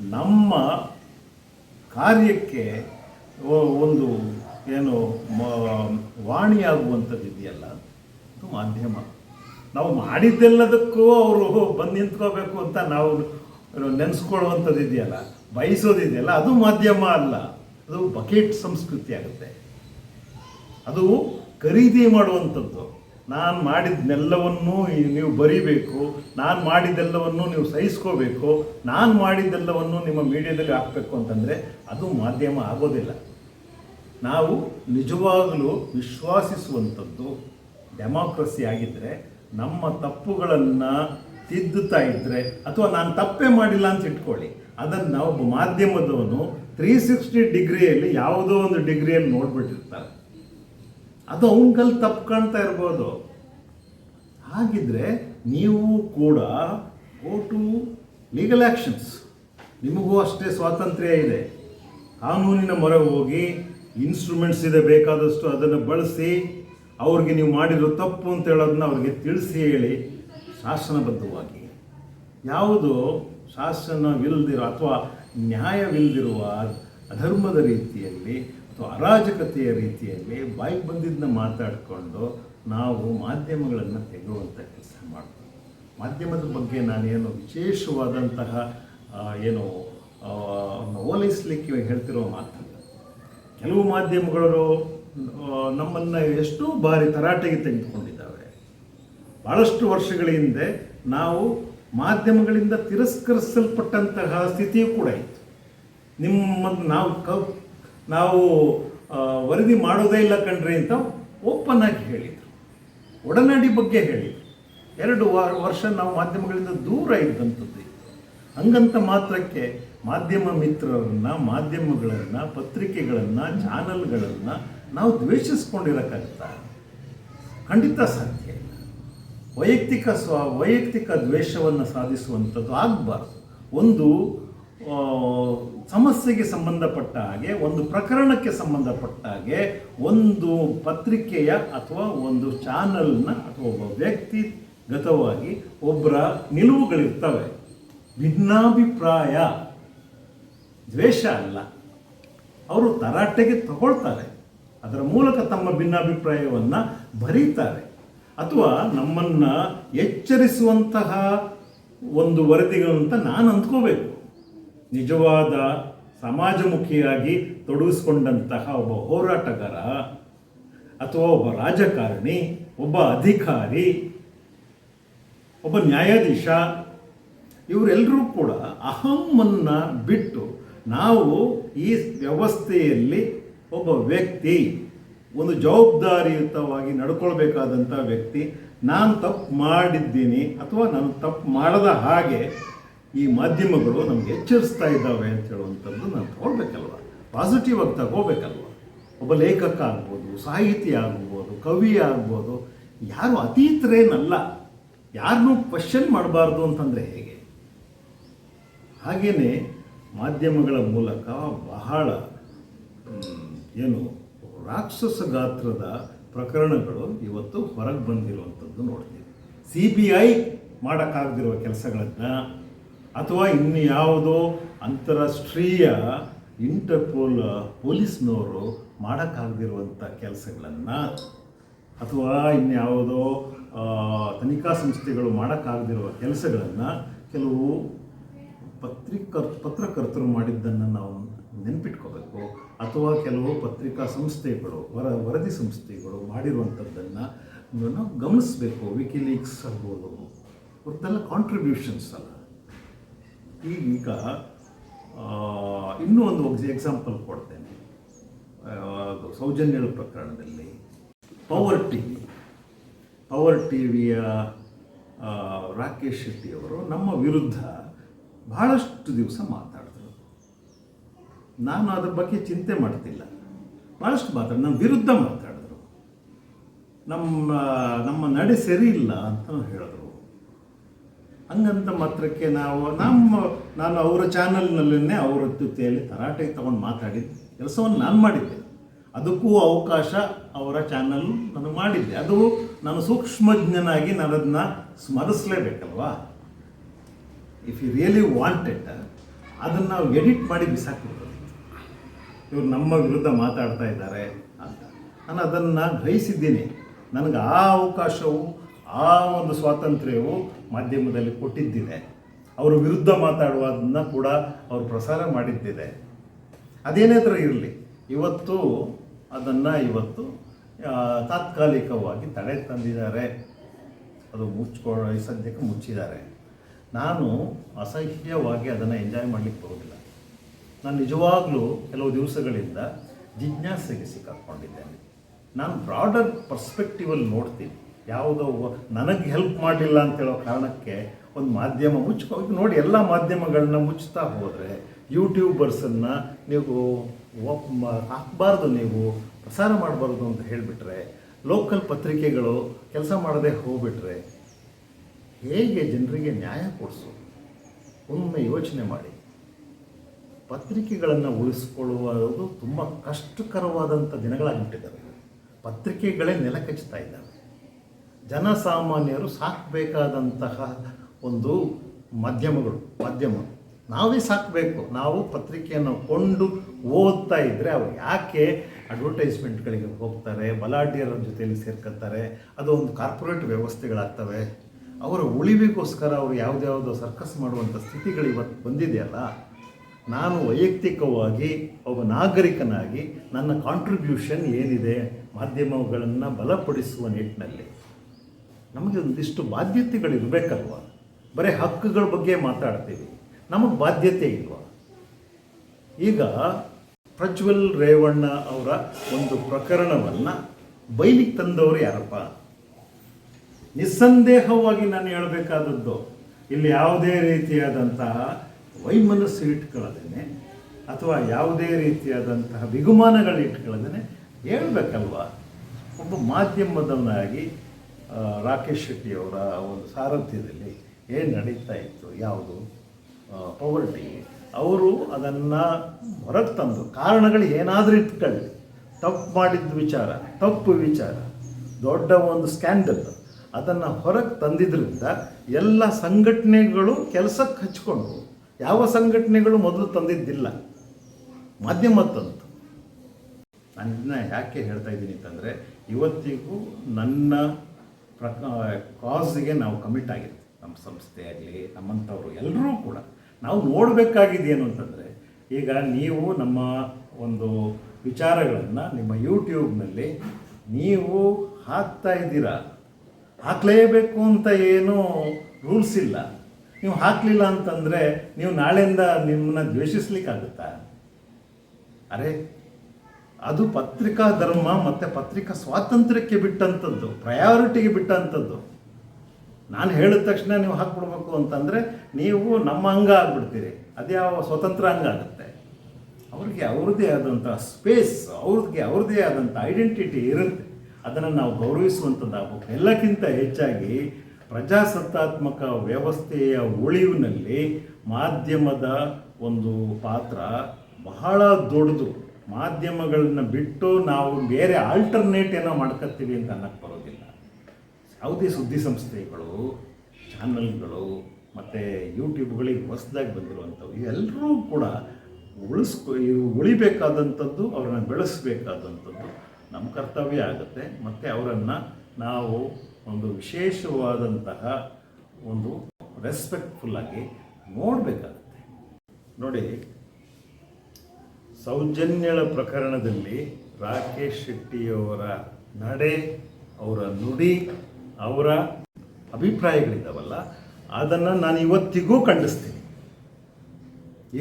ನಮ್ಮ ಕಾರ್ಯಕ್ಕೆ ಒಂದು ಏನು ವಾಣಿಯಾಗುವಂಥದ್ದು ಇದೆಯಲ್ಲ ಅದು? ಮಾಧ್ಯಮ. ನಾವು ಮಾಡಿದ್ದೆಲ್ಲದಕ್ಕೂ ಅವರು ಬಂದು ನಿಂತ್ಕೋಬೇಕು ಅಂತ ನಾವು ನೆನೆಸ್ಕೊಳ್ಳುವಂಥದ್ದು ಇದೆಯಲ್ಲ? ಬಯಸೋದಿದೆಯಲ್ಲ ಅದು ಮಾಧ್ಯಮ ಅಲ್ಲ. ಅದು ಬಕೆಟ್ ಸಂಸ್ಕೃತಿ ಆಗುತ್ತೆ. ಅದು ಖರೀದಿ ಮಾಡುವಂಥದ್ದು. ನಾನು ಮಾಡಿದ್ದೆಲ್ಲವನ್ನೂ ಈ- ನೀವು ಬರೀಬೇಕು, ನಾನು ಮಾಡಿದ್ದೆಲ್ಲವನ್ನು ನೀವು ಸಹಿಸ್ಕೋಬೇಕು, ನಾನು ಮಾಡಿದ್ದೆಲ್ಲವನ್ನು ನಿಮ್ಮ ಮೀಡಿಯಾದಲ್ಲಿ ಹಾಕಬೇಕು ಅಂತಂದರೆ ಅದು ಮಾಧ್ಯಮ ಆಗೋದಿಲ್ಲ. ನಾವು ನಿಜವಾಗಲೂ ವಿಶ್ವಾಸಿಸುವಂಥದ್ದು ಡೆಮಾಕ್ರಸಿ ಆಗಿದ್ದರೆ ನಮ್ಮ ತಪ್ಪುಗಳನ್ನು ತಿದ್ದುತ್ತಾ ಇದ್ದರೆ ಅಥವಾ ನಾನು ತಪ್ಪೇ ಮಾಡಿಲ್ಲ ಅಂತ ಇಟ್ಕೊಳ್ಳಿ, ಅದನ್ನು ಒಬ್ಬ ಮಾಧ್ಯಮದವನು ತ್ರೀ ಸಿಕ್ಸ್ಟಿ ಡಿಗ್ರಿಯಲ್ಲಿ ಯಾವುದೋ ಒಂದು ಡಿಗ್ರಿಯಲ್ಲಿ ನೋಡ್ಬಿಟ್ಟಿರ್ತಾರೆ. ಅದು ಅವನಿಗಲ್ಲಿ ತಪ್ಪು ಕಾಣ್ತಾ ಇರ್ಬೋದು. ಹಾಗಿದ್ರೆ ನೀವು ಕೂಡ ಗೋ ಟು ಲೀಗಲ್ ಆ್ಯಕ್ಷನ್ಸ್ ನಿಮಗೂ ಅಷ್ಟೇ ಸ್ವಾತಂತ್ರ್ಯ ಇದೆ. ಕಾನೂನಿನ ಮೊರೆ ಹೋಗಿ ಇನ್ಸ್ಟ್ರೂಮೆಂಟ್ಸ್ ಇದೆ ಬೇಕಾದಷ್ಟು ಅದನ್ನು ಬಳಸಿ, ಅವ್ರಿಗೆ ನೀವು ಮಾಡಿರೋ ತಪ್ಪು ಅಂತ ಹೇಳೋದನ್ನ ಅವ್ರಿಗೆ ತಿಳಿಸಿ ಹೇಳಿ ಶಾಸನಬದ್ಧವಾಗಿ. ಯಾವುದು ಶಾಸನವಿಲ್ಲದಿರೋ ಅಥವಾ ನ್ಯಾಯವಿಲ್ಲದಿರುವ ಅಧರ್ಮದ ರೀತಿಯಲ್ಲಿ ಅಥವಾ ಅರಾಜಕತೆಯ ರೀತಿಯಲ್ಲಿ ಬಾಯಿಗೆ ಬಂದಿದ್ದನ್ನ ಮಾತಾಡಿಕೊಂಡು ನಾವು ಮಾಧ್ಯಮಗಳನ್ನು ತೆಗೆಯುವಂಥ ಕೆಲಸ ಮಾಡ್ತೀವಿ. ಮಾಧ್ಯಮದ ಬಗ್ಗೆ ನಾನೇನು ವಿಶೇಷವಾದಂತಹ ಏನು ಓಲಿಸ್ಲಿಕ್ಕೆ ಹೇಳ್ತಿರೋ ಮಾತಲ್ಲ. ಕೆಲವು ಮಾಧ್ಯಮಗಳು ನಮ್ಮನ್ನು ಎಷ್ಟೋ ಬಾರಿ ತರಾಟೆಗೆ ತೆಗೆದುಕೊಂಡಿದ್ದಾವೆ. ಭಾಳಷ್ಟು ವರ್ಷಗಳ ಹಿಂದೆ ನಾವು ಮಾಧ್ಯಮಗಳಿಂದ ತಿರಸ್ಕರಿಸಲ್ಪಟ್ಟಂತಹ ಸ್ಥಿತಿಯೂ ಕೂಡ ಇತ್ತು. ನಿಮ್ಮ, ನಾವು ಕ, ನಾವು ವರದಿ ಮಾಡೋದೇ ಇಲ್ಲ ಕಣ್ರಿ ಅಂತ ಓಪನ್ ಆಗಿ ಹೇಳಿದರು. ಒಡನಾಡಿ ಬಗ್ಗೆ ಹೇಳಿ. ಎರಡು ವಾರ, ವರ್ಷ ನಾವು ಮಾಧ್ಯಮಗಳಿಂದ ದೂರ ಇದ್ದಂಥದ್ದು. ಹಂಗಂತ ಮಾತ್ರಕ್ಕೆ ಮಾಧ್ಯಮ ಮಿತ್ರರನ್ನು, ಮಾಧ್ಯಮಗಳನ್ನು, ಪತ್ರಿಕೆಗಳನ್ನು, ಚಾನಲ್ಗಳನ್ನು ನಾವು ದ್ವೇಷಿಸ್ಕೊಂಡಿರೋಕ್ಕಾಗುತ್ತ? ಖಂಡಿತ ಸಾಧ್ಯ ಇಲ್ಲ. ವೈಯಕ್ತಿಕ ಸ್ವ, ವೈಯಕ್ತಿಕ ದ್ವೇಷವನ್ನು ಸಾಧಿಸುವಂಥದ್ದು ಆಗಬಾರ್ದು. ಒಂದು ಸಮಸ್ಯೆಗೆ ಸಂಬಂಧಪಟ್ಟ ಹಾಗೆ, ಒಂದು ಪ್ರಕರಣಕ್ಕೆ ಸಂಬಂಧಪಟ್ಟ ಹಾಗೆ, ಒಂದು ಪತ್ರಿಕೆಯ ಅಥವಾ ಒಂದು ಚಾನಲ್ನ ಅಥವಾ ಒಬ್ಬ ವ್ಯಕ್ತಿಗತವಾಗಿ ಒಬ್ಬರ ನಿಲುವುಗಳಿರ್ತವೆ. ಭಿನ್ನಾಭಿಪ್ರಾಯ, ದ್ವೇಷ ಅಲ್ಲ. ಅವರು ತರಾಟೆಗೆ ತಗೊಳ್ತಾರೆ. ಅದರ ಮೂಲಕ ತಮ್ಮ ಭಿನ್ನಾಭಿಪ್ರಾಯವನ್ನು ಬರೀತಾರೆ. ಅಥವಾ ನಮ್ಮನ್ನು ಎಚ್ಚರಿಸುವಂತಹ ಒಂದು ವರದಿಗಳು ಅಂತ ನಾನು ಅಂದ್ಕೋಬೇಕು. ನಿಜವಾದ ಸಮಾಜಮುಖಿಯಾಗಿ ತೊಡಗಿಸ್ಕೊಂಡಂತಹ ಒಬ್ಬ ಹೋರಾಟಗಾರ ಅಥವಾ ಒಬ್ಬ ರಾಜಕಾರಣಿ, ಒಬ್ಬ ಅಧಿಕಾರಿ, ಒಬ್ಬ ನ್ಯಾಯಾಧೀಶ, ಇವರೆಲ್ಲರೂ ಕೂಡ ಅಹಮ್ಮನ್ನು ಬಿಟ್ಟು ನಾವು ಈ ವ್ಯವಸ್ಥೆಯಲ್ಲಿ ಒಬ್ಬ ವ್ಯಕ್ತಿ, ಒಂದು ಜವಾಬ್ದಾರಿಯುತವಾಗಿ ನಡ್ಕೊಳ್ಬೇಕಾದಂಥ ವ್ಯಕ್ತಿ, ನಾನು ತಪ್ಪು ಮಾಡಿದ್ದೀನಿ ಅಥವಾ ನಾನು ತಪ್ಪು ಮಾಡದ ಹಾಗೆ ಈ ಮಾಧ್ಯಮಗಳು ನಮ್ಗೆ ಎಚ್ಚರಿಸ್ತಾ ಇದ್ದಾವೆ ಅಂತ ಹೇಳುವಂಥದ್ದು ನಾವು ತಗೊಳ್ಬೇಕಲ್ವ ಪಾಸಿಟಿವ್ ಆಗಿ ತಗೋಬೇಕಲ್ವ? ಒಬ್ಬ ಲೇಖಕ ಆಗ್ಬೋದು, ಸಾಹಿತಿ ಆಗ್ಬೋದು, ಕವಿ ಆಗ್ಬೋದು, ಯಾರು ಅತೀತರೇನಲ್ಲ ಯಾರನ್ನೂ ಕ್ವಶನ್ ಮಾಡಬಾರ್ದು ಅಂತಂದರೆ ಹೇಗೆ? ಹಾಗೆಯೇ ಮಾಧ್ಯಮಗಳ ಮೂಲಕ ಬಹಳ ಏನು ರಾಕ್ಷಸ ಗಾತ್ರದ ಪ್ರಕರಣಗಳು ಇವತ್ತು ಹೊರಗೆ ಬಂದಿರುವಂಥದ್ದು ನೋಡ್ತೀವಿ. ಸಿ ಬಿ ಐ ಮಾಡೋಕ್ಕಾಗದಿರುವ ಕೆಲಸಗಳನ್ನು ಅಥವಾ ಇನ್ನು ಯಾವುದೋ ಅಂತಾರಾಷ್ಟ್ರೀಯ ಇಂಟರ್ಪೋಲ್ ಪೊಲೀಸ್ನವರು ಮಾಡೋಕ್ಕಾಗದಿರುವಂಥ ಕೆಲಸಗಳನ್ನು ಅಥವಾ ಇನ್ಯಾವುದೋ ತನಿಖಾ ಸಂಸ್ಥೆಗಳು ಮಾಡೋಕ್ಕಾಗದಿರುವ ಕೆಲಸಗಳನ್ನು ಕೆಲವು ಪತ್ರಿಕರ್ ಪತ್ರಕರ್ತರು ಮಾಡಿದ್ದನ್ನು ನಾವು ನೆನ್ಪಿಟ್ಕೋಬೇಕು. ಅಥವಾ ಕೆಲವು ಪತ್ರಿಕಾ ಸಂಸ್ಥೆಗಳು, ವರ, ವರದಿ ಸಂಸ್ಥೆಗಳು ಮಾಡಿರುವಂಥದ್ದನ್ನು ನಾವು ಗಮನಿಸಬೇಕು. ವಿಕಿಲೀಕ್ಸ್ ಆಗ್ಬೋದು ಅವ್ರದ್ದೆಲ್ಲ ಕಾಂಟ್ರಿಬ್ಯೂಷನ್ಸ್ ಅಲ್ಲ. ಈಗೀಗ ಆ, ಇನ್ನೂ ಒಂದು ಎಕ್ಸಾಂಪಲ್ ಕೊಡ್ತೇನೆ. ಸೌಜನ್ಯದ ಪ್ರಕರಣದಲ್ಲಿ power T V power T ವಿಯ Rakesh ಶೆಟ್ಟಿಯವರು ನಮ್ಮ ವಿರುದ್ಧ ಬಹಳಷ್ಟು ದಿವಸ ಮಾತಾಡಿದ್ರು. ನಾನು ಅದ್ರ ಬಗ್ಗೆ ಚಿಂತೆ ಮಾಡ್ತಿಲ್ಲ. ಭಾಳಷ್ಟು ಮಾತಾಡಿ ನಮ್ಮ ವಿರುದ್ಧ ಮಾತಾಡಿದ್ರು. ನಮ್ಮ ನಮ್ಮ ನಡೆ ಸರಿ ಇಲ್ಲ ಅಂತ ಹೇಳಿದ್ರು. ಹಂಗಂತ ಮಾತ್ರಕ್ಕೆ ನಾವು ನಮ್ಮ, ನಾನು ಅವರ ಚಾನಲ್ನಲ್ಲೇ ಅವರ ಜೊತೆಯಲ್ಲಿ ತರಾಟೆಗೆ ತಗೊಂಡು ಮಾತಾಡಿದ್ದೆ. ಕೆಲಸವನ್ನು ನಾನು ಮಾಡಿದ್ದೆ. ಅದಕ್ಕೂ ಅವಕಾಶ ಅವರ ಚಾನಲ್ ನಾನು ಮಾಡಿದ್ದೆ. ಅದು ನಾನು ಸೂಕ್ಷ್ಮಜ್ಞನಾಗಿ ನಾನು ಅದನ್ನ ಸ್ಮರಿಸಲೇಬೇಕಲ್ವಾ? ಇಫ್ ಯು ರಿಯಲಿ ವಾಂಟೆಡ್ ಅದನ್ನು ನಾವು ಎಡಿಟ್ ಮಾಡಿ ಬಿಸಾಕ್ಬಿಡ್ಬೋದು ಇವರು ನಮ್ಮ ವಿರುದ್ಧ ಮಾತಾಡ್ತಾ ಇದ್ದಾರೆ ಅಂತ. ನಾನು ಅದನ್ನು ಗ್ರಹಿಸಿದ್ದೀನಿ. ನನಗೆ ಆ ಅವಕಾಶವು ಆ ಒಂದು ಸ್ವಾತಂತ್ರ್ಯವು ಮಾಧ್ಯಮದಲ್ಲಿ ಕೊಟ್ಟಿದ್ದಿದೆ. ಅವರ ವಿರುದ್ಧ ಮಾತಾಡುವುದನ್ನು ಕೂಡ ಅವರು ಪ್ರಸಾರ ಮಾಡಿದ್ದಿದೆ. ಅದೇನೇ ಥರ ಇರಲಿ, ಇವತ್ತು ಅದನ್ನು ಇವತ್ತು ತಾತ್ಕಾಲಿಕವಾಗಿ ತಡೆ ತಂದಿದ್ದಾರೆ. ಅದು ಮುಚ್ಚಿಕೊ ಈ ಸದ್ಯಕ್ಕೆ ಮುಚ್ಚಿದ್ದಾರೆ. ನಾನು ಅಸಹ್ಯವಾಗಿ ಅದನ್ನು ಎಂಜಾಯ್ ಮಾಡಲಿಕ್ಕೆ ಬರೋದಿಲ್ಲ ನಾನು ನಿಜವಾಗ್ಲೂ ಕೆಲವು ದಿವಸಗಳಿಂದ ಜಿಜ್ಞಾಸೆಗೆ ಸಿಕ್ಕಾಕ್ಕೊಂಡಿದ್ದೇನೆ ನಾನು ಬ್ರಾಡರ್ ಪರ್ಸ್ಪೆಕ್ಟಿವಲ್ಲಿ ನೋಡ್ತೀನಿ. ಯಾವುದೋ ನನಗೆ ಹೆಲ್ಪ್ ಮಾಡಲಿಲ್ಲ ಅಂತೇಳೋ ಕಾರಣಕ್ಕೆ ಒಂದು ಮಾಧ್ಯಮ ಮುಚ್ಕೊ ಈಗ ನೋಡಿ ಎಲ್ಲ ಮಾಧ್ಯಮಗಳನ್ನ ಮುಚ್ಚುತ್ತಾ ಹೋದರೆ ಯೂಟ್ಯೂಬರ್ಸನ್ನು ನೀವು ಹಾಕಬಾರ್ದು ನೀವು, ಪ್ರಸಾರ ಮಾಡಬಾರ್ದು ಅಂತ ಹೇಳಿಬಿಟ್ರೆ ಲೋಕಲ್ ಪತ್ರಿಕೆಗಳು ಕೆಲಸ ಮಾಡದೆ ಹೋಗ್ಬಿಟ್ರೆ ಹೇಗೆ ಜನರಿಗೆ ನ್ಯಾಯ ಕೊಡಿಸು ಒಮ್ಮೆ ಯೋಚನೆ ಮಾಡಿ. ಪತ್ರಿಕೆಗಳನ್ನು ಉಳಿಸ್ಕೊಳ್ಳುವುದು ತುಂಬ ಕಷ್ಟಕರವಾದಂಥ ದಿನಗಳಾಗಿಬಿಟ್ಟಿದ್ದಾರೆ ಪತ್ರಿಕೆಗಳೇ ನೆಲ ಇದ್ದಾರೆ ಜನಸಾಮಾನ್ಯರು ಸಾಕಬೇಕಾದಂತಹ ಒಂದು ಮಾಧ್ಯಮಗಳು, ಮಾಧ್ಯಮ. ನಾವೇ ಸಾಕಬೇಕು, ನಾವು ಪತ್ರಿಕೆಯನ್ನು ಕೊಂಡು ಓದ್ತಾ ಇದ್ದರೆ ಅವ್ರು ಯಾಕೆ ಅಡ್ವರ್ಟೈಸ್ಮೆಂಟ್ಗಳಿಗೆ ಹೋಗ್ತಾರೆ, ಬಲಾಢ್ಯರ ಜೊತೆಯಲ್ಲಿ ಸೇರ್ಕೊತಾರೆ ಅದು ಒಂದು ಕಾರ್ಪೊರೇಟ್ ವ್ಯವಸ್ಥೆಗಳಾಗ್ತವೆ. ಅವರ ಉಳಿವಿಗೋಸ್ಕರ ಅವರು ಯಾವುದ್ಯಾವುದೋ ಸರ್ಕಸ್ ಮಾಡುವಂಥ ಸ್ಥಿತಿಗಳು ಇವತ್ತು ಬಂದಿದೆಯಲ್ಲ ನಾನು ವೈಯಕ್ತಿಕವಾಗಿ ಒಬ್ಬ ನಾಗರಿಕನಾಗಿ ನನ್ನ ಕಾಂಟ್ರಿಬ್ಯೂಷನ್ ಏನಿದೆ? ಮಾಧ್ಯಮಗಳನ್ನು ಬಲಪಡಿಸುವ ನಿಟ್ಟಿನಲ್ಲಿ. ನಮಗೆ ಒಂದಿಷ್ಟು ಬಾಧ್ಯತೆಗಳಿರಬೇಕಲ್ವ ಬರೀ ಹಕ್ಕುಗಳ ಬಗ್ಗೆ ಮಾತಾಡ್ತೀವಿ. ನಮಗೆ ಬಾಧ್ಯತೆ ಇಲ್ವಾ? ಈಗ ಪ್ರಜ್ವಲ್ ರೇವಣ್ಣ ಅವರ ಒಂದು ಪ್ರಕರಣವನ್ನು ಬೈಲಿಗೆ ತಂದವರು ಯಾರಪ್ಪ? ನಿಸ್ಸಂದೇಹವಾಗಿ ನಾನು ಹೇಳಬೇಕಾದದ್ದು, ಇಲ್ಲಿ ಯಾವುದೇ ರೀತಿಯಾದಂತಹ ವೈಮನಸ್ಸು ಇಟ್ಕೊಳ್ಳದೇನೆ, ಅಥವಾ ಯಾವುದೇ ರೀತಿಯಾದಂತಹ ಬಿಗುಮಾನಗಳು ಇಟ್ಕೊಳ್ಳದೇನೆ ಹೇಳಬೇಕಲ್ವ? ಒಬ್ಬ ಮಾಧ್ಯಮದವನಾಗಿ ರಾಕೇಶ್ ಶೆಟ್ಟಿಯವರ ಒಂದು ಸಾರಥ್ಯದಲ್ಲಿ ಏನು ನಡೀತಾ ಇತ್ತು, ಯಾವುದು? ಪವರ್ಟಿ ಅವರು ಅದನ್ನು ಹೊರಗೆ ತಂದು ಕಾರಣಗಳು ಏನಾದರೂ ಇಟ್ಕೊಳ್ಳಿ. ತಪ್ಪು ಮಾಡಿದ ವಿಚಾರ, ತಪ್ಪು ವಿಚಾರ, ದೊಡ್ಡ ಒಂದು ಸ್ಕ್ಯಾಂಡಲ್ ಅದನ್ನು ಹೊರಗೆ ತಂದಿದ್ದರಿಂದ ಎಲ್ಲ ಸಂಘಟನೆಗಳು ಕೆಲಸಕ್ಕೆ ಹಚ್ಕೊಂಡು, ಯಾವ ಸಂಘಟನೆಗಳು ಮೊದಲು ತಂದಿದ್ದಿಲ್ಲ? ಮಾಧ್ಯಮ ತಂತು. ನಾನು ಇದನ್ನ ಯಾಕೆ ಹೇಳ್ತಾ ಇದ್ದೀನಿ ಅಂತಂದರೆ, ಇವತ್ತಿಗೂ ನನ್ನ ಪ್ರಕ ಕಾಸ್ಗೆ ನಾವು ಕಮಿಟ್ ಆಗಿರ್ತೀವಿ ನಮ್ಮ ಸಂಸ್ಥೆ ಆಗಲಿ, ನಮ್ಮಂಥವ್ರು ಎಲ್ಲರೂ ಕೂಡ. ನಾವು ನೋಡಬೇಕಾಗಿದ್ದೇನು ಅಂತಂದರೆ, ಈಗ ನೀವು ನಮ್ಮ ಒಂದು ವಿಚಾರಗಳನ್ನು ನಿಮ್ಮ ಯೂಟ್ಯೂಬ್ನಲ್ಲಿ ನೀವು ಹಾಕ್ತಾ ಇದ್ದೀರಾ? ಹಾಕಲೇಬೇಕು ಅಂತ ಏನು ರೂಲ್ಸ್ ಇಲ್ಲ. ನೀವು ಹಾಕಲಿಲ್ಲ ಅಂತಂದರೆ, ನೀವು ನಾಳೆಯಿಂದ ನಿಮ್ಮನ್ನ ದ್ವೇಷಿಸ್ಲಿಕ್ಕಾಗುತ್ತಾ? ಅರೆ ಅದು ಪತ್ರಿಕಾ ಧರ್ಮ ಮತ್ತು ಪತ್ರಿಕಾ ಸ್ವಾತಂತ್ರ್ಯಕ್ಕೆ ಬಿಟ್ಟಂಥದ್ದು ಪ್ರಯಾರಿಟಿಗೆ ಬಿಟ್ಟಂಥದ್ದು ನಾನು ಹೇಳಿದ ತಕ್ಷಣ ನೀವು ಹಾಕ್ಬಿಡ್ಬೇಕು ಅಂತಂದರೆ ನೀವು ನಮ್ಮ ಅಂಗ ಆಗ್ಬಿಡ್ತೀರಿ. ಅದ್ಯಾವ ಸ್ವತಂತ್ರ ಅಂಗ ಆಗುತ್ತೆ. ಅವ್ರಿಗೆ ಅವ್ರದ್ದೇ ಆದಂಥ ಸ್ಪೇಸ್ ಅವ್ರಿಗೆ ಅವ್ರದ್ದೇ ಆದಂಥ ಐಡೆಂಟಿಟಿ ಇರುತ್ತೆ. ಅದನ್ನು ನಾವು ಗೌರವಿಸುವಂಥದ್ದಾಗಬೇಕು ಎಲ್ಲಕ್ಕಿಂತ ಹೆಚ್ಚಾಗಿ ಪ್ರಜಾಸತ್ತಾತ್ಮಕ ವ್ಯವಸ್ಥೆಯ ಉಳಿವಿನಲ್ಲಿ ಮಾಧ್ಯಮದ ಒಂದು ಪಾತ್ರ ಬಹಳ ದೊಡ್ಡದು. ಮಾಧ್ಯಮಗಳನ್ನ ಬಿಟ್ಟು ನಾವು ಬೇರೆ ಆಲ್ಟರ್ನೇಟ್ ಏನೋ ಮಾಡ್ಕೊತೀವಿ ಅಂತ ಅನ್ನಕ್ಕೆ ಬರೋದಿಲ್ಲ. ಯಾವುದೇ ಸುದ್ದಿ ಸಂಸ್ಥೆಗಳು ಚಾನಲ್ಗಳು ಮತ್ತು ಯೂಟ್ಯೂಬ್ಗಳಿಗೆ ಹೊಸದಾಗಿ ಬಂದಿರುವಂಥವು ಎಲ್ಲರೂ ಕೂಡ ಉಳಿಸ್ಕೊ, ಇವು ಉಳಿಬೇಕಾದಂಥದ್ದು, ಅವರನ್ನು ಬೆಳೆಸಬೇಕಾದಂಥದ್ದು ನಮ್ಮ ಕರ್ತವ್ಯ ಆಗುತ್ತೆ. ಮತ್ತು ಅವರನ್ನು ನಾವು ಒಂದು ವಿಶೇಷವಾದಂತಹ ಒಂದು ರೆಸ್ಪೆಕ್ಟ್ಫುಲ್ಲಾಗಿ ನೋಡಬೇಕಾಗುತ್ತೆ. ನೋಡಿ ಸೌಜನ್ಯಳ ಪ್ರಕರಣದಲ್ಲಿ ರಾಕೇಶ್ ಶೆಟ್ಟಿಯವರ ನಡೆ, ಅವರ ನುಡಿ, ಅವರ ಅಭಿಪ್ರಾಯಗಳಿದ್ದಾವಲ್ಲ ಅದನ್ನು ನಾನು ಇವತ್ತಿಗೂ ಖಂಡಿಸ್ತೀನಿ.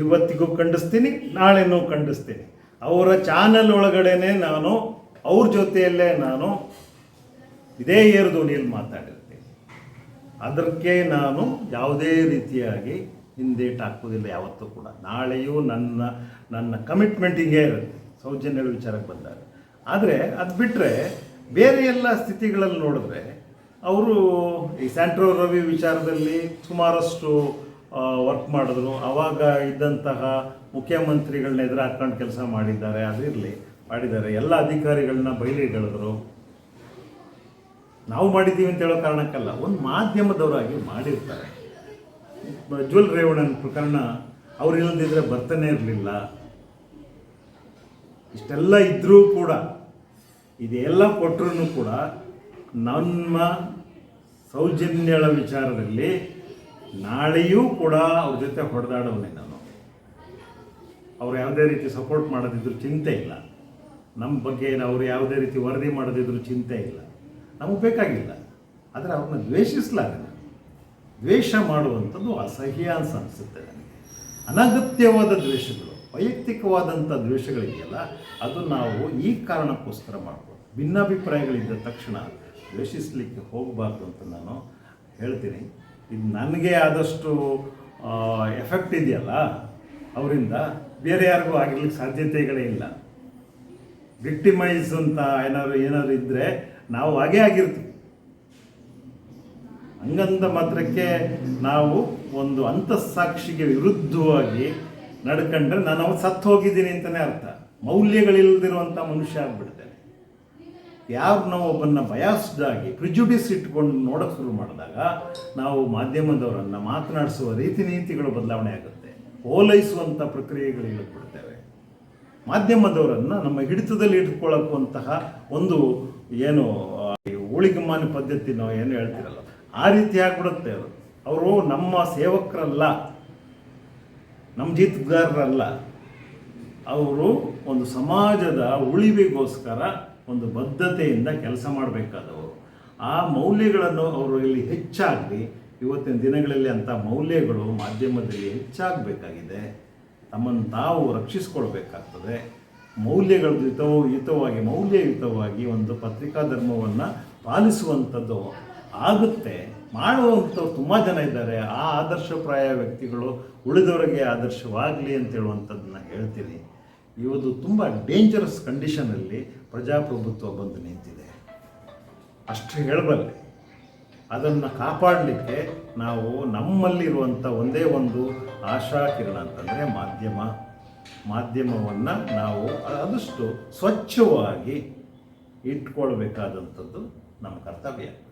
ಇವತ್ತಿಗೂ ಖಂಡಿಸ್ತೀನಿ, ನಾಳೆನೂ ಖಂಡಿಸ್ತೀನಿ. ಅವರ ಚಾನಲ್ ಒಳಗಡೆನೆ ನಾನು, ಅವ್ರ ಜೊತೆಯಲ್ಲೇ ನಾನು ಇದೇ ಏರು ಧ್ವನಿಯಲ್ಲಿ ಮಾತಾಡಿರ್ತೀನಿ. ಅದಕ್ಕೆ ನಾನು ಯಾವುದೇ ರೀತಿಯಾಗಿ ಹಿಂದೇಟ್ ಹಾಕೋದಿಲ್ಲ ಯಾವತ್ತೂ ಕೂಡ. ನಾಳೆಯೂ ನನ್ನ ನನ್ನ ಕಮಿಟ್ಮೆಂಟ್ ಹಿಂಗೆ ಇರುತ್ತೆ ಸೌಜನ್ಯಗಳ ವಿಚಾರಕ್ಕೆ ಬಂದಾಗ ಆದರೆ ಅದು ಬಿಟ್ಟರೆ ಬೇರೆ ಎಲ್ಲ ಸ್ಥಿತಿಗಳಲ್ಲಿ ನೋಡಿದ್ರೆ ಅವರು ಈ ಸ್ಯಾಂಟ್ರೋ ರವಿ ವಿಚಾರದಲ್ಲಿ ಸುಮಾರಷ್ಟು ವರ್ಕ್ ಮಾಡಿದ್ರು. ಆವಾಗ ಇದ್ದಂತಹ ಮುಖ್ಯಮಂತ್ರಿಗಳನ್ನ ಎದುರು ಹಾಕ್ಕೊಂಡು ಕೆಲಸ ಮಾಡಿದ್ದಾರೆ. ಅದಿರಲಿ ಮಾಡಿದ್ದಾರೆ. ಎಲ್ಲ ಅಧಿಕಾರಿಗಳನ್ನ ಬಯಲಿಗೆಳೆದ್ರು ನಾವು ಮಾಡಿದ್ದೀವಿ ಅಂತ ಹೇಳೋ ಕಾರಣಕ್ಕಲ್ಲ, ಒಂದು ಮಾಧ್ಯಮದವರಾಗಿ ಮಾಡಿರ್ತಾರೆ. ಜ್ವಲ್ ರೇವಣ್ಣನ ಪ್ರಕರಣ ಅವ್ರು ಇಲ್ಲದಿದ್ರೆ ಬರ್ತಾನೆ ಇರಲಿಲ್ಲ. ಇಷ್ಟೆಲ್ಲ ಇದ್ದರೂ ಕೂಡ, ಇದೆಲ್ಲ ಕೊಟ್ಟರು ಕೂಡ ನಮ್ಮ ಸೌಜನ್ಯಳ ವಿಚಾರದಲ್ಲಿ ನಾಳೆಯೂ ಕೂಡ ಅವ್ರ ಜೊತೆ ಹೊಡೆದಾಡವನೇ ನಾನು. ಅವ್ರು ಯಾವುದೇ ರೀತಿ ಸಪೋರ್ಟ್ ಮಾಡೋದಿದ್ರು ಚಿಂತೆ ಇಲ್ಲ. ನಮ್ಮ ಬಗ್ಗೆ ಅವ್ರು ಯಾವುದೇ ರೀತಿ ವರದಿ ಮಾಡೋದಿದ್ರು ಚಿಂತೆ ಇಲ್ಲ. ನಮಗೆ ಬೇಕಾಗಿಲ್ಲ. ಆದರೆ ಅವ್ರನ್ನ ದ್ವೇಷಿಸಲಾರೆ ದ್ವೇಷ ಮಾಡುವಂಥದ್ದು ಅಸಹ್ಯ ಅಂತ ಅನಿಸುತ್ತೆ ನನಗೆ. ಅನಗತ್ಯವಾದ ದ್ವೇಷಗಳು, ವೈಯಕ್ತಿಕವಾದಂಥ ದ್ವೇಷಗಳಿದೆಯಲ್ಲ, ಅದು ನಾವು ಈ ಕಾರಣಕ್ಕೋಸ್ಕರ ಮಾಡ್ಬೋದು. ಭಿನ್ನಾಭಿಪ್ರಾಯಗಳಿದ್ದ ತಕ್ಷಣ ದ್ವೇಷಿಸಲಿಕ್ಕೆ ಹೋಗಬಾರ್ದು ಅಂತ ನಾನು ಹೇಳ್ತೀನಿ. ಇದು ನನಗೆ ಆದಷ್ಟು ಎಫೆಕ್ಟ್ ಇದೆಯಲ್ಲ, ಅವರಿಂದ ಬೇರೆ ಯಾರಿಗೂ ಆಗಿರ್ಲಿಕ್ಕೆ ಸಾಧ್ಯತೆಗಳೇ ಇಲ್ಲ. ವಿಕ್ಟಿಮೈಸ್ ಅಂತ ಏನಾದ್ರು ಏನಾದ್ರು ಇದ್ದರೆ ನಾವು ಹಾಗೇ ಆಗಿರ್ತೀವಿ. ಹಂಗಂದ ಮಾತ್ರಕ್ಕೆ ನಾವು ಒಂದು ಅಂತಃಸಾಕ್ಷಿಗೆ ವಿರುದ್ಧವಾಗಿ ನಡ್ಕೊಂಡ್ರೆ ನಾನು ಅವನು ಸತ್ತು ಹೋಗಿದ್ದೀನಿ ಅಂತಲೇ ಅರ್ಥ. ಮೌಲ್ಯಗಳಿಲ್ಲದಿರುವಂಥ ಮನುಷ್ಯ ಆಗ್ಬಿಡ್ತೇನೆ. ಯಾರು ನಾವು ಒಬ್ಬನ್ನ ಬಯಾಸ್ಡಾಗಿ ಪ್ರಿಜುಡಿಸ್ ಇಟ್ಕೊಂಡು ನೋಡೋಕೆ ಶುರು ಮಾಡಿದಾಗ ನಾವು ಮಾಧ್ಯಮದವರನ್ನು ಮಾತನಾಡಿಸುವ ರೀತಿ ನೀತಿಗಳು ಬದಲಾವಣೆ ಆಗುತ್ತೆ. ಓಲೈಸುವಂಥ ಪ್ರಕ್ರಿಯೆಗಳು ಇಳಿದ್ಬಿಡ್ತೇವೆ. ಮಾಧ್ಯಮದವರನ್ನು ನಮ್ಮ ಹಿಡಿತದಲ್ಲಿ ಇಟ್ಕೊಳ್ಳುವಂತಹ ಒಂದು ಏನು ಉಳಿಗಮಾನ ಪದ್ಧತಿ ನಾವು ಏನು ಹೇಳ್ತಿರಲ್ಲ. ಆ ರೀತಿ ಆಗ್ಬಿಡುತ್ತೆ ಅದು. ಅವರು ನಮ್ಮ ಸೇವಕರಲ್ಲ, ನಮ್ಮ ಜೀತಗಾರರಲ್ಲ. ಅವರು ಒಂದು ಸಮಾಜದ ಉಳಿವಿಗೋಸ್ಕರ ಒಂದು ಬದ್ಧತೆಯಿಂದ ಕೆಲಸ ಮಾಡಬೇಕಾದವರು. ಆ ಮೌಲ್ಯಗಳನ್ನು ಅವರು ಇಲ್ಲಿ ಹೆಚ್ಚಾಗಲಿ ಇವತ್ತಿನ ದಿನಗಳಲ್ಲಿ ಅಂಥ ಮೌಲ್ಯಗಳು ಮಾಧ್ಯಮದಲ್ಲಿ ಹೆಚ್ಚಾಗಬೇಕಾಗಿದೆ. ತಮ್ಮನ್ನು ತಾವು ರಕ್ಷಿಸ್ಕೊಳ್ಬೇಕಾಗ್ತದೆ. ಮೌಲ್ಯಗಳ ಯುತವೂ ಯುತವಾಗಿ ಮೌಲ್ಯಯುತವಾಗಿ ಒಂದು ಪತ್ರಿಕಾ ಧರ್ಮವನ್ನು ಪಾಲಿಸುವಂಥದ್ದು ಆಗುತ್ತೆ. ಮಾಡುವಂಥವ್ರು ತುಂಬ ಜನ ಇದ್ದಾರೆ. ಆ ಆದರ್ಶಪ್ರಾಯ ವ್ಯಕ್ತಿಗಳು ಉಳಿದವರಿಗೆ ಆದರ್ಶವಾಗಲಿ ಅಂತ ಹೇಳುವಂಥದ್ದನ್ನ ಹೇಳ್ತೀನಿ. ಇವತ್ತು ತುಂಬ ಡೇಂಜರಸ್ ಕಂಡೀಷನಲ್ಲಿ ಪ್ರಜಾಪ್ರಭುತ್ವ ಬಂದು ನಿಂತಿದೆ. ಅಷ್ಟು ಹೇಳಬಲ್ಲೆ. ಅದನ್ನು ಕಾಪಾಡಲಿಕ್ಕೆ ನಾವು ನಮ್ಮಲ್ಲಿರುವಂಥ ಒಂದೇ ಒಂದು ಆಶಾ ಕಿರಣ ಅಂತಂದರೆ ಮಾಧ್ಯಮ. ಮಾಧ್ಯಮವನ್ನು ನಾವು ಆದಷ್ಟು ಸ್ವಚ್ಛವಾಗಿ ಇಟ್ಕೊಳ್ಬೇಕಾದಂಥದ್ದು ನಮ್ಮ ಕರ್ತವ್ಯ.